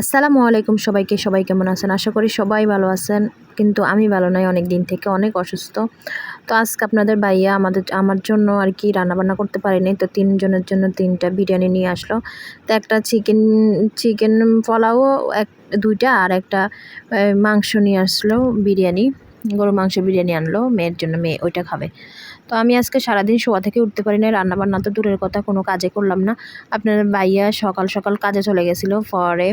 আসসালামু আলাইকুম সবাইকে। সবাই কেমন আছেন? আশা করি সবাই ভালো আছেন। কিন্তু আমি ভালো নাই, অনেক দিন থেকে অনেক অসুস্থ। তো আজকে আপনাদের ভাইয়া আমাদের, আমার জন্য আর কি রান্নাবান্না করতে পারিনি। তো তিনজনের জন্য তিনটা বিরিয়ানি নিয়ে আসলো। তো একটা চিকেন চিকেন পোলাও, এক, দুইটা আর একটা মাংস নিয়ে আসলো বিরিয়ানি। গরু মাংস বিরিয়ানি আনলো, মেয়ের জন্য মেয়ে ওইটা খাবে। তো আমি আজকে সারাদিন শোয়া থেকে উঠতে পারি না রান্নাবান্না তো দূরের কথা, কোনো কাজে করলাম না। আপনার ভাইয়া সকাল সকাল কাজে চলে গেছিল, পরে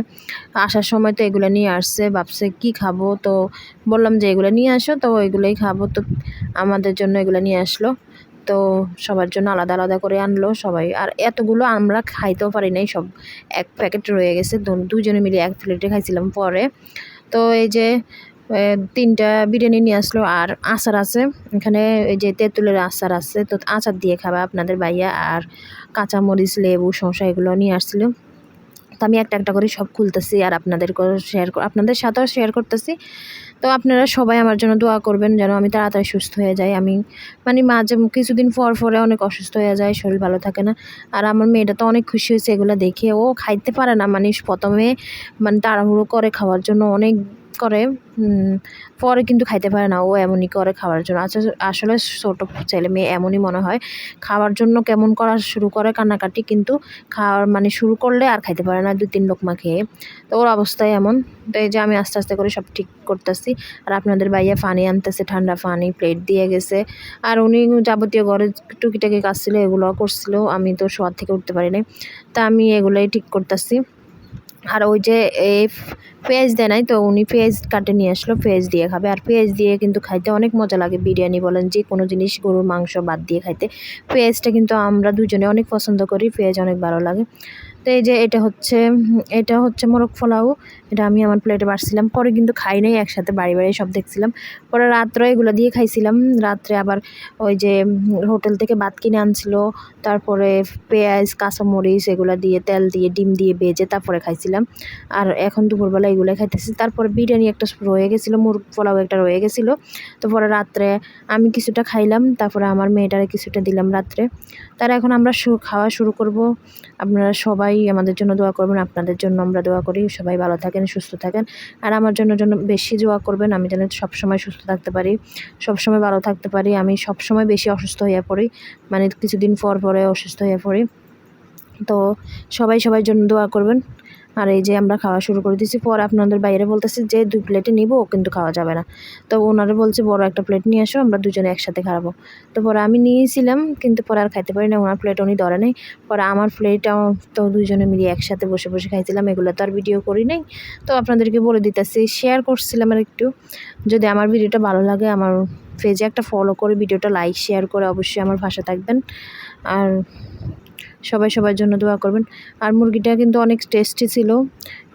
আসার সময় তো এগুলো নিয়ে আসছে, ভাবছে কি খাব? তো বললাম যে এগুলো নিয়ে আসো, তো এগুলোই খাব। তো আমাদের জন্য এগুলো নিয়ে আসলো, তো সবার জন্য আলাদা আলাদা করে আনলো সবাই। আর এতগুলো আমরা খাইতেও পারি নাই, সব এক প্যাকেট রয়ে গেছে দুজনে মিলে এক প্লেটে খাইছিলাম পরে। তো এই যে তিনটা বিরিয়ানি নিয়ে আসলো আর আচার আছে। এখানে এই যে তেঁতুলের আচার আছে, তো আচার দিয়ে খাবে আপনাদের ভাইয়া আর কাঁচামরিচ, লেবু, শসা এগুলো নিয়ে আসছিল তো আমি একটা একটা করে সব খুলতেছি আর আপনাদের শেয়ার আপনাদের সাথেও শেয়ার করতেছি। তো আপনারা সবাই আমার জন্য দোয়া করবেন যেন আমি তাড়াতাড়ি সুস্থ হয়ে যাই। আমি মানে মাঝে কিছুদিন পর পরে অনেক অসুস্থ হয়ে যায়, শরীর ভালো থাকে না। আর আমার মেয়েটা তো অনেক খুশি হয়েছে এগুলো দেখে। ও খাইতে পারে না মানে প্রথমে মানে তাড়াহুড়ো করে খাওয়ার জন্য অনেক করে পরে কিন্তু খাইতে পারে না। ও এমনই করে খাওয়ার জন্য। আচ্ছা আসলে ছোটো ছেলে মেয়ে এমনই মনে হয়। খাওয়ার জন্য কেমন করা শুরু করে কান্নাকাটি, কিন্তু খাওয়ার মানে শুরু করলে আর খাইতে পারে না দু তিন লোকমা খেয়ে। তো ওর অবস্থায় এমন। তো এই যে আমি আস্তে আস্তে করে সব ঠিক করতেছি। আর আপনাদের বাইয়া পানি আনতেছে, ঠান্ডা পানি প্লেট দিয়ে গেছে। আর উনি যাবতীয় ঘরে টুকিটাকি কাজ ছিল, এগুলো করছিল। আমি তো শোয়ার থেকে উঠতে পারি তা আমি এগুলোই ঠিক করতেছি। আর ওই যে এই পেঁয়াজ দেয় নাই, তো উনি পেঁয়াজ কাটে নিয়ে আসলো, পেঁয়াজ দিয়ে খাবে। আর পেঁয়াজ দিয়ে কিন্তু খাইতে অনেক মজা লাগে বিরিয়ানি বলেন, যে কোনো জিনিস, গরুর মাংস বাদ দিয়ে খাইতে। পেঁয়াজটা কিন্তু আমরা দুজনে অনেক পছন্দ করি, পেঁয়াজ অনেক ভালো লাগে। তো এই যে এটা হচ্ছে এটা হচ্ছে মোরগ পোলাও, এটা আমি আমার প্লেটে বাড়ছিলাম। পরে কিন্তু খাই নাই, একসাথে বাড়ি বাড়ি সব দেখছিলাম। পরে রাত্রে এগুলো দিয়ে খাইছিলাম। রাত্রে আবার ওই যে হোটেল থেকে ভাত কিনে আনছিল, তারপরে পেঁয়াজ, কাঁচামরিচ এগুলো দিয়ে, তেল দিয়ে, ডিম দিয়ে ভেজে তারপরে খাইছিলাম। আর এখন দুপুরবেলা এগুলো খাইতেছি। তারপর বিরিয়ানি একটা রয়ে গেছিল, মুরগ পোলাও একটা রয়ে গেছিল। তো পরে রাত্রে আমি কিছুটা খাইলাম, তারপরে আমার মেয়েটারে কিছুটা দিলাম রাত্রে। তারা এখন আমরা খাওয়া শুরু করব। আপনারা সবাই আমাদের জন্য দোয়া করবেন, আপনাদের জন্য আমরা দোয়া করি। সবাই ভালো থাকেন, সুস্থ থাকেন। আর আমার জন্য জন্য বেশি দোয়া করবেন, আমি যেন সবসময় সুস্থ থাকতে পারি। সবসময় ভালো থাকতে পারি। আমি সবসময় বেশি অসুস্থ হয়ে পড়ি। মানে কিছুদিন পর পরে অসুস্থ হয়ে পড়ি। তো সবাই সবার জন্য দোয়া করবেন। আর এই যে আমরা খাওয়া শুরু করে দিয়েছি, পর আপনাদের বাইরে বলতেছে যে দুই প্লেটে নিবো, কিন্তু খাওয়া যাবে না। তো ওনারা বলছে, বড় একটা প্লেট নিয়ে আসো, আমরা দুজনে একসাথে খাব তো পরে আমি নিয়েছিলাম, কিন্তু পরে আর খাইতে পারি না, ওনার প্লেট উনি ধরে নেই। পরে আমার প্লেট তো দুজনে মিলিয়ে একসাথে বসে বসে খাইছিলাম, এগুলো তো আর ভিডিও করি নাই। তো আপনাদেরকে বলে দিতেছি শেয়ার করছিলাম আর একটু। যদি আমার ভিডিওটা ভালো লাগে, আমার পেজে একটা ফলো করে, ভিডিওটা লাইক শেয়ার করে অবশ্যই আমার ভাষা থাকবেন। আর সবাই সবার জন্য দোয়া করবেন। আর মুরগিটা কিন্তু অনেক টেস্টি ছিল।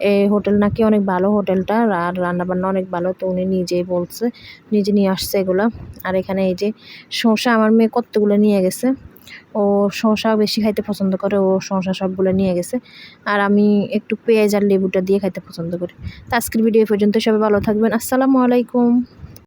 এই হোটেল নাকি অনেক ভালো হোটেলটা, আর রান্নাবান্না অনেক ভালো, তো উনি নিজেই বলছে, নিজে নিয়ে আসছে এগুলো। আর এখানে এই যে শসা, আমার মেয়ে কতগুলো নিয়ে গেছে। ও শসা বেশি খাইতে পছন্দ করে, ও শসা সবগুলো নিয়ে গেছে। আর আমি একটু পেঁয়াজ আর লেবুটা দিয়ে খাইতে পছন্দ করি। তো আজকের ভিডিও এ পর্যন্ত সবাই ভালো থাকবেন। আসসালামু আলাইকুম।